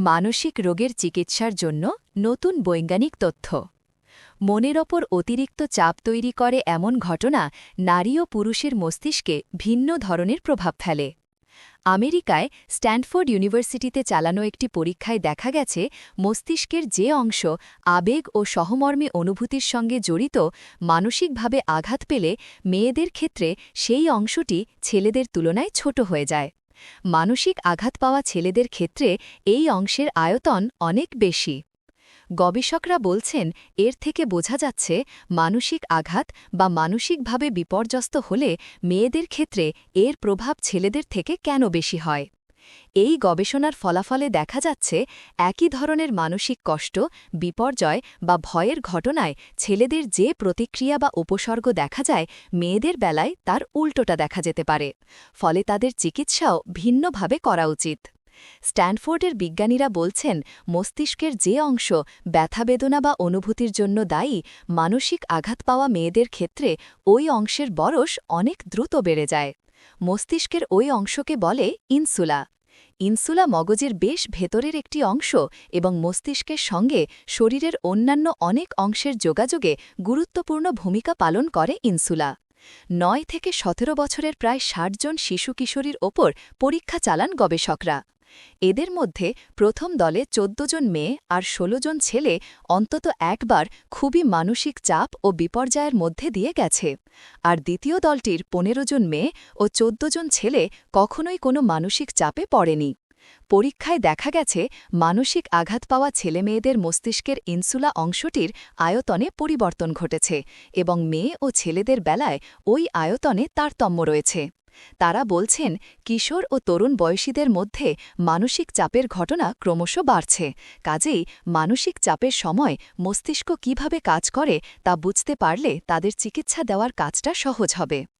মানসিক রোগের চিকিৎসার জন্য নতুন বৈজ্ঞানিক তথ্য। মনের ওপর অতিরিক্ত চাপ তৈরি করে এমন ঘটনা নারী ও পুরুষের মস্তিষ্কে ভিন্ন ধরনের প্রভাব ফেলে। আমেরিকায় স্ট্যানফোর্ড ইউনিভার্সিটিতে চালানো একটি পরীক্ষায় দেখা গেছে, মস্তিষ্কের যে অংশ আবেগ ও সহমর্মী অনুভূতির সঙ্গে জড়িত, মানসিকভাবে আঘাত পেলে মেয়েদের ক্ষেত্রে সেই অংশটি ছেলেদের তুলনায় ছোট হয়ে যায়। মানসিক আঘাত পাওয়া ছেলেদের ক্ষেত্রে এই অংশের আয়তন অনেক বেশি। গবেষকরা বলছেন, এর থেকে বোঝা যাচ্ছে, মানসিক আঘাত বা মানসিকভাবে বিপর্যস্ত হলে মেয়েদের ক্ষেত্রে এর প্রভাব ছেলেদের থেকে কেন বেশি হয়? এই গবেষণার ফলাফলে দেখা যাচ্ছে একই ধরনের মানসিক কষ্ট, বিপর্যয় বা ভয়ের ঘটনায় ছেলেদের যে প্রতিক্রিয়া বা উপসর্গ দেখা যায়, মেয়েদের বেলায় তার উল্টোটা দেখা যেতে পারে। ফলে তাদের চিকিৎসাও ভিন্নভাবে করা উচিত। স্ট্যানফোর্ডের বিজ্ঞানীরা বলছেন, মস্তিষ্কের যে অংশ ব্যথাবেদনা বা অনুভূতির জন্য দায়ী, মানসিক আঘাত পাওয়া মেয়েদের ক্ষেত্রে ওই অংশের বরস অনেক দ্রুত বেড়ে যায়। মস্তিষ্কের ওই অংশকে বলে ইনসুলা। ইনসুলা মগজের বেশ ভেতরের একটি অংশ এবং মস্তিষ্কের সঙ্গে শরীরের অন্যান্য অনেক অংশের যোগাযোগে গুরুত্বপূর্ণ ভূমিকা পালন করে ইনসুলা। নয় থেকে সতেরো বছরের প্রায় ষাট জন শিশু কিশোরীর ওপর পরীক্ষা চালান গবেষকরা। এদের মধ্যে প্রথম দলে ১৪ জন মেয়ে আর ১৬ জন ছেলে অন্তত একবার খুবই মানসিক চাপ ও বিপর্যয়ের মধ্যে দিয়ে গেছে। আর দ্বিতীয় দলটির ১৫ জন মেয়ে ও ১৪ জন ছেলে কখনোই কোনো মানসিক চাপে পড়েনি। পরীক্ষায় দেখা গেছে, মানসিক আঘাত পাওয়া ছেলেমেয়েদের মস্তিষ্কের ইনসুলা অংশটির আয়তনে পরিবর্তন ঘটেছে এবং মেয়ে ও ছেলেদের বেলায় ওই আয়তনে তারতম্য রয়েছে। তারা বলছেন, কিশোর ও তরুণ বয়সীদের মধ্যে মানসিক চাপের ঘটনা ক্রমশ বাড়ছে। কাজেই মানসিক চাপের সময় মস্তিষ্ক কীভাবে কাজ করে তা বুঝতে পারলে তাদের চিকিৎসা দেওয়ার কাজটা সহজ হবে।